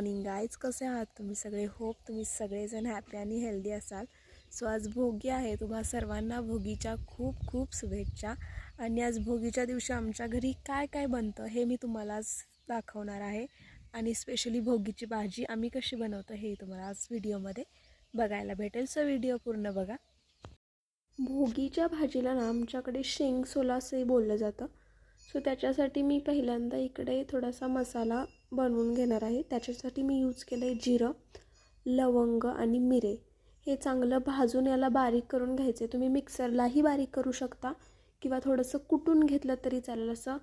Morning guys कसे आहात तुम्ही सगळे? होप तुम्ही सगळेजण हॅपी आणि हेल्दी असाल. सो आज भोगी आहे तुम्हा सर्वांना भोगीच्या खूप खूप शुभेच्छा. आणि आज भोगीच्या दिवशी आमच्या घरी काय काय बनतं हे मी तुम्हाला आज दाखवणार आहे. आणि स्पेशली भोगीची भाजी आम्ही कशी बनवतो हे तुम्हाला आज व्हिडिओमध्ये बघायला भेटेल. सो व्हिडिओ पूर्ण बघा. भोगीच्या भाजीला ना आमच्याकडे शेंग सोला असंही बोललं जातं. सो त्याच्यासाठी मी पहिल्यांदा इकडे थोडासा मसाला बनवून घेणार आहे. त्याच्यासाठी मी यूज केलं आहे जिरं लवंग आणि मिरे. हे चांगलं भाजून याला बारीक करून घ्यायचे तुम्ही मिक्सरलाही बारीक करू शकता किंवा थोडंसं कुटून घेतलं तरी चालेल. असं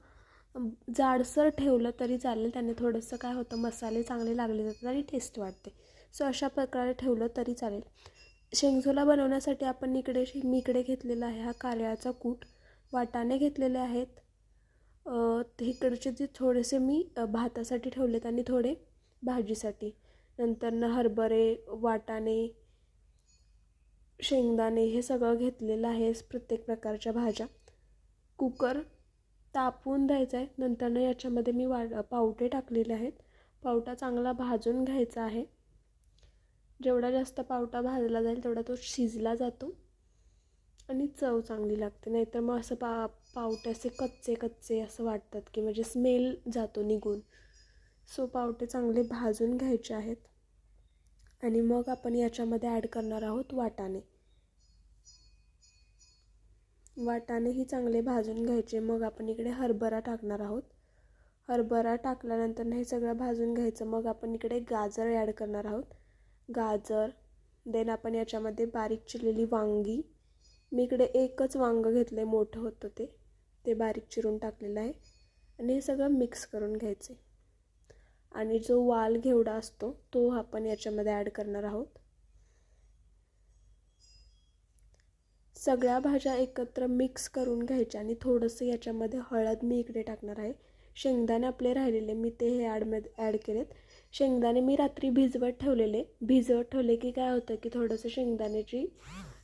जाडसर ठेवलं तरी चालेल. त्याने थोडंसं काय होतं मसाले चांगले लागले जातात आणि टेस्ट वाटते सो अशा प्रकारे ठेवलं तरी चालेल. शेंगझोला बनवण्यासाठी आपण इकडे मी इकडे घेतलेला आहे हा कारळ्याचा कूट. वाटाणे घेतलेले आहेत. इकडचे जे थोडेसे मी भातासाठी ठेवलेत आणि थोडे भाजीसाठी. नंतर हरभरे वाटाणे शेंगदाणे हे सगळं घेतलेलं आहे प्रत्येक प्रकारच्या भाज्या. कुकर तापवून द्यायचा आहे नंतरनं याच्यामध्ये मी वा पावटे टाकलेले आहेत. पावटा चांगला भाजून घ्यायचा आहे. जेवढा जास्त पावटा भाजला जाईल तेवढा तो शिजला जातो. आणि चव चांगली लागते. नाहीतर मग असं पा पावटे असे कच्चे कच्चे असं वाटतात की म्हणजे स्मेल जातो निघून. सो पावटे चांगले भाजून घ्यायचे आहेत. आणि मग आपण याच्यामध्ये ॲड करणार आहोत वाटाणे. वाटाणेही चांगले भाजून घ्यायचे. मग आपण इकडे हरभरा टाकणार आहोत. हरभरा टाकल्यानंतर हे सगळं भाजून घ्यायचं. मग आपण इकडे गाजर ॲड करणार आहोत. गाजर. देन आपण याच्यामध्ये बारीक चिरलेली वांगी. मी इकडे एकच वांगं घेतलं आहे मोठं होतं ते. ते बारीक चिरून टाकलेलं आहे आणि हे सगळं मिक्स करून घ्यायचे. आणि जो वाल घेवडा असतो तो आपण याच्यामध्ये ॲड करणार आहोत. सगळ्या भाज्या एकत्र मिक्स करून घ्यायच्या आणि थोडंसं याच्यामध्ये हळद मी इकडे टाकणार आहे. शेंगदाणे आपले राहिलेले मी ते हे ॲडमध्ये ॲड केलेत. शेंगदाणे मी रात्री भिजवत ठेवलेले. भिजवत ठेवले की काय होतं की थोडंसं शेंगदाण्याची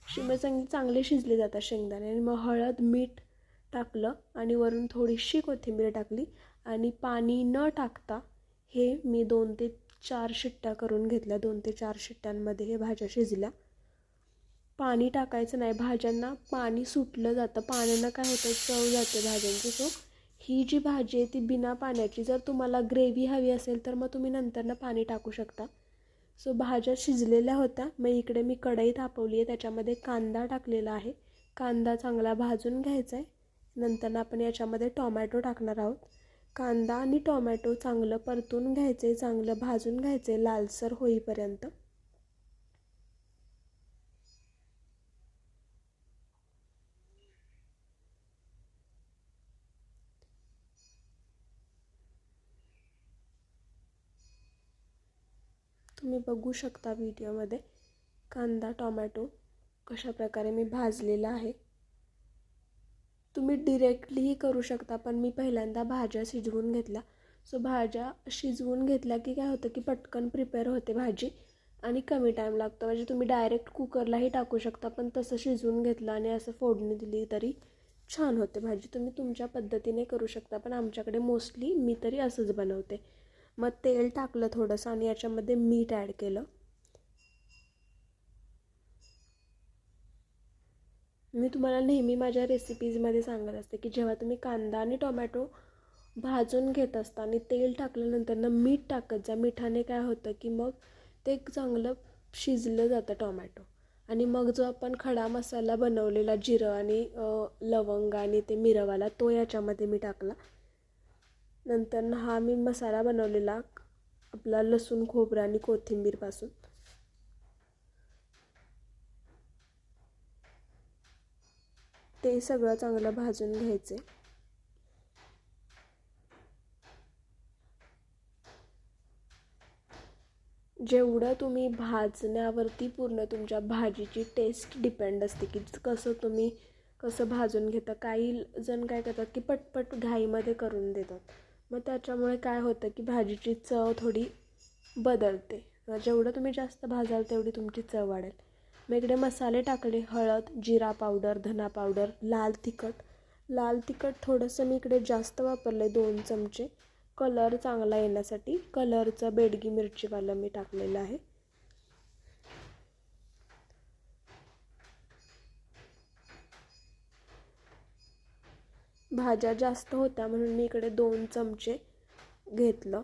शिमे चांगली चांगले शिजले जातात शेंगदाणे आणि मग हळद मीठ टाकलं आणि वरून थोडीशी कोथिंबीर टाकली आणि पाणी न टाकता हे मी दोन ते चार शिट्ट्या करून घेतल्या. दोन ते चार शिट्ट्यांमध्ये हे भाज्या शिजल्या. पाणी टाकायचं नाही. भाज्यांना पाणी सुटलं जातं. पाण्यानं काय होतं? चव जाते भाज्यांची. सो ही जी भाजी आहे ती बिना पाण्याची. जर तुम्हाला ग्रेव्ही हवी असेल तर मग तुम्ही नंतरनं पाणी टाकू शकता. सो भाज्या शिजलेल्या होत्या. मग इकडे मी कढई तापवली आहे. त्याच्यामध्ये कांदा टाकलेला आहे. कांदा चांगला भाजून घ्यायचा आहे. नंतर आपण याच्यामध्ये टॉमॅटो टाकणार आहोत. कांदा आणि टॉमॅटो चांगलं परतून घ्यायचे चांगलं भाजून घ्यायचे लालसर होईपर्यंत. तुम्ही बघू शकता व्हिडिओमध्ये कांदा टॉमॅटो कशा प्रकारे मी भाजलेला आहे. तुम्ही डिरेक्टलीही करू शकता. पण मी पहिल्यांदा भाज्या शिजवून घेतल्या. सो भाज्या शिजवून घेतल्या की काय होतं की पटकन प्रिपेअर होते भाजी आणि कमी टाईम लागतो. म्हणजे तुम्ही डायरेक्ट कुकरलाही टाकू शकता पण तसं शिजवून घेतलं आणि असं फोडणी दिली तरी छान होते भाजी. तुम्ही तुमच्या पद्धतीने करू शकता पण आमच्याकडे मोस्टली मी तरी असंच बनवते. मग तेल टाकलं थोडंसं आणि याच्यामध्ये मीठ ॲड केलं. मी तुम्हाला नेहमी माझ्या रेसिपीजमध्ये सांगत असते की जेव्हा तुम्ही कांदा आणि टोमॅटो भाजून घेत असता आणि तेल टाकल्यानंतर ना मीठ टाकत जा मिठाने काय होतं की मग ते चांगलं शिजलं जातं टोमॅटो आणि मग जो आपण खडा मसाला बनवलेला जिरं आणि लवंग आणि ते मिरवाला तो याच्यामध्ये मी टाकला. नंतर हा मी मसाला बनवलेला आपला लसूण खोबरं आणि कोथिंबीरपासून. ते सगळं चांगलं भाजून घ्यायचे. जेवढं तुम्ही भाजण्यावरती पूर्ण तुमच्या भाजीची टेस्ट डिपेंड असते की कसं तुम्ही कसं भाजून घेता काही जण काय करतात की पटपट घाईमध्ये करून देतात. मग त्याच्यामुळे काय होतं की भाजीची चव थोडी बदलते. जेवढं तुम्ही जास्त भाजाल तेवढी तुमची चव वाढेल. मग मसाले टाकले हळद जिरा पावडर धना पावडर लाल तिखट. लाल तिखट थोडंसं मी इकडे जास्त वापरले दोन चमचे. कलर चांगला येण्यासाठी कलरचं बेडगी मिरचीवालं मी टाकलेलं आहे. भाज्या जास्त होत्या म्हणून मी इकडे दोन चमचे घेतलं.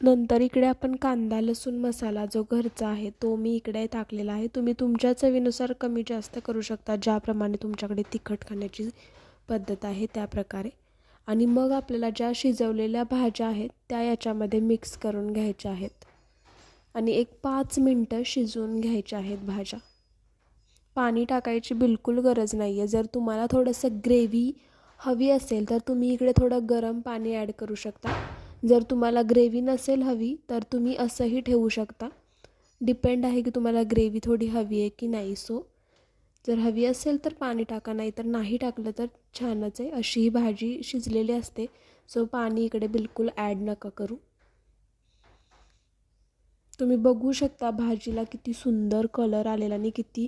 नंतर इकडे आपण कांदा लसूण मसाला जो घरचा आहे तो मी इकडे टाकलेला आहे. तुम्ही तुमच्या चवीनुसार कमी जास्त करू शकता. ज्याप्रमाणे तुमच्याकडे तिखट खाण्याची पद्धत आहे त्याप्रकारे आणि मग आपल्याला ज्या शिजवलेल्या भाज्या आहेत त्या याच्यामध्ये मिक्स करून घ्यायच्या आहेत. आणि एक पाच मिनटं शिजवून घ्यायच्या आहेत भाज्या. पाणी टाकायची बिलकुल गरज नाही आहे जर तुम्हाला थोडंसं ग्रेव्ही हवी असेल तर तुम्ही इकडे थोडं गरम पाणी ॲड करू शकता. जर तुम्हाला ग्रेव्ही नसेल हवी तर तुम्ही असंही ठेवू शकता. डिपेंड आहे की तुम्हाला ग्रेव्ही थोडी हवी आहे की नाही. सो जर हवी असेल तर पाणी टाका नाही तर नाही टाकलं तर छानच आहे. अशी ही भाजी शिजलेली असते. सो पाणी इकडे बिलकुल ॲड नका करू. तुम्ही बघू शकता भाजीला किती सुंदर कलर आलेला आणि किती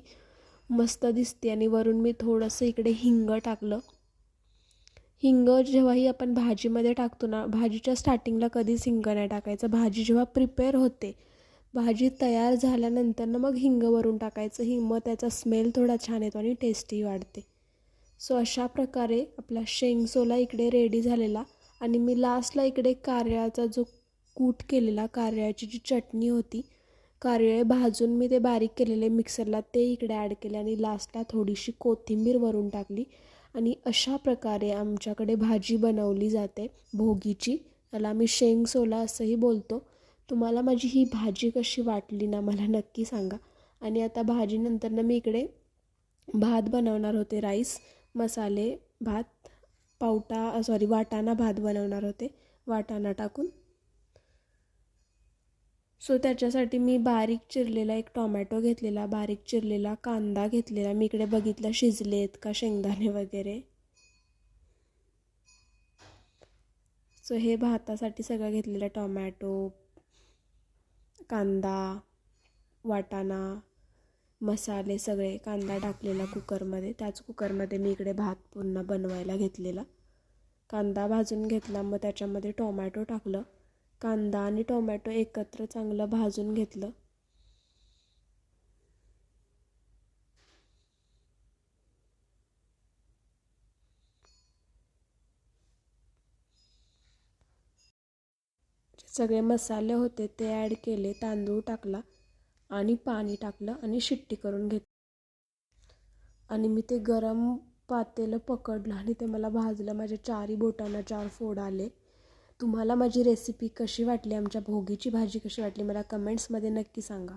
मस्त दिसते. आणि वरून मी थोडंसं इकडे हिंग टाकलं. हिंग जेव्हाही आपण भाजीमध्ये टाकतो ना भाजीच्या स्टार्टिंगला कधीच हिंग नाही टाकायचं. भाजी जेव्हा प्रिपेअर होते भाजी तयार झाल्यानंतर ना मग हिंग वरून टाकायचं. हिंग मग त्याचा स्मेल थोडा छान येतो आणि टेस्टी वाढते. सो अशा प्रकारे आपला शेंगसोला इकडे रेडी झालेला आणि मी लास्टला इकडे कारळ्याचा जो कूट केलेला कारळ्याची जी चटणी होती कारळे भाजून मी ते बारीक केलेले मिक्सरला ते इकडे ॲड केले आणि लास्टला थोडीशी कोथिंबीर वरून टाकली. आणि अशा प्रकारे आमच्याकडे भाजी बनवली जाते भोगीची. त्याला आम्ही शेंग सोला असंही बोलतो. तुम्हाला माझी ही भाजी कशी वाटली ना मला नक्की सांगा. आणि आता भाजीनंतरनं मी इकडे भात बनवणार होते राईस मसाले भात पावटा सॉरी वाटाणा भात बनवणार होते. वाटाणा टाकून. सो त्याच्यासाठी मी बारीक चिरलेला एक टॉमॅटो घेतलेला बारीक चिरलेला कांदा घेतलेला. मी इकडे बघितला शिजले आहेत का शेंगदाणे वगैरे. सो हे भातासाठी सगळं घेतलेलं टॉमॅटो कांदा वाटाणा मसाले सगळे. कांदा टाकलेला कुकरमध्ये. त्याच कुकरमध्ये मी इकडे भात पुन्हा बनवायला घेतलेला. कांदा भाजून घेतला मग त्याच्यामध्ये टोमॅटो टाकलं. कांदा आणि टोमॅटो एकत्र चांगलं भाजून घेतलं. सगळे मसाले होते ते ॲड केले तांदूळ टाकला आणि पाणी टाकलं आणि शिट्टी करून घेतली आणि मी ते गरम पातेलं पकडलं आणि ते मला भाजलं. माझ्या चारी बोटांना चार फोड आले. तुम्हाला माझी रेसिपी कशी वाटली? आमच्या भोगीची भाजी कशी वाटली? मला कमेंट्समध्ये नक्की सांगा.